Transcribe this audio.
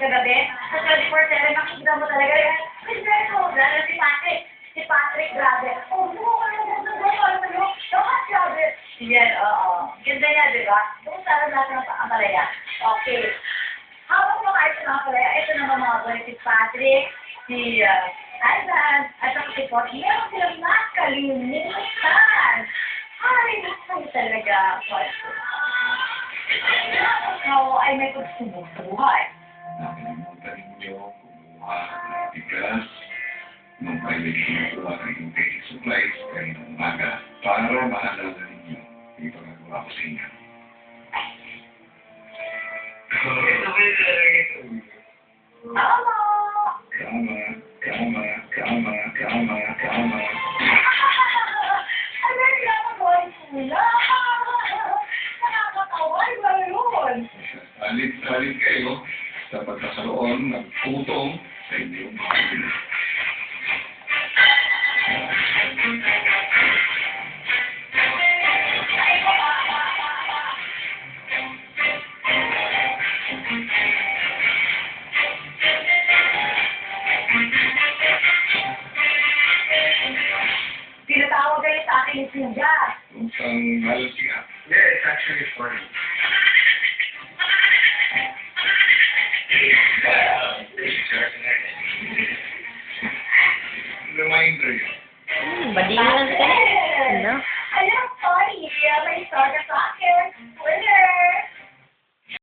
kagabi. Sa 24-7, makikita mo talaga. Kasi dahil ko, lalo si Patrick. Si Patrick, grabe. Oh, buko ko lang ganda doon. Alam mo, lakas grabe. Yan, oo. Ganda niya, di ba? Buong sarang lahat ng pakamalaya. Okay. Habang kumakain sa mga palaya, ito naman mga boy, si Patrick, si uh, Ivan, at ang si Porky. Meron silang nakalimutan. Ay, nakal talaga. Porky. Ikaw ay may pagsububuhay ng bigas nung kayo kinukuha ng inyong basic supplies kaninang umaga para maalala ninyo yung pagkagawa ko sa inyo. Tama! Kama, kama, kama, kama, kama. Ano yung nakakaway sila? Nakakakaway ba yun? Salit-salit kayo sa pagkakaroon ng Pinatawag kayo sa akin yung sinja. Saan mahal siya. Yeah, it's actually funny. minders. Madilang ka na. I'm sorry. My soda soccer.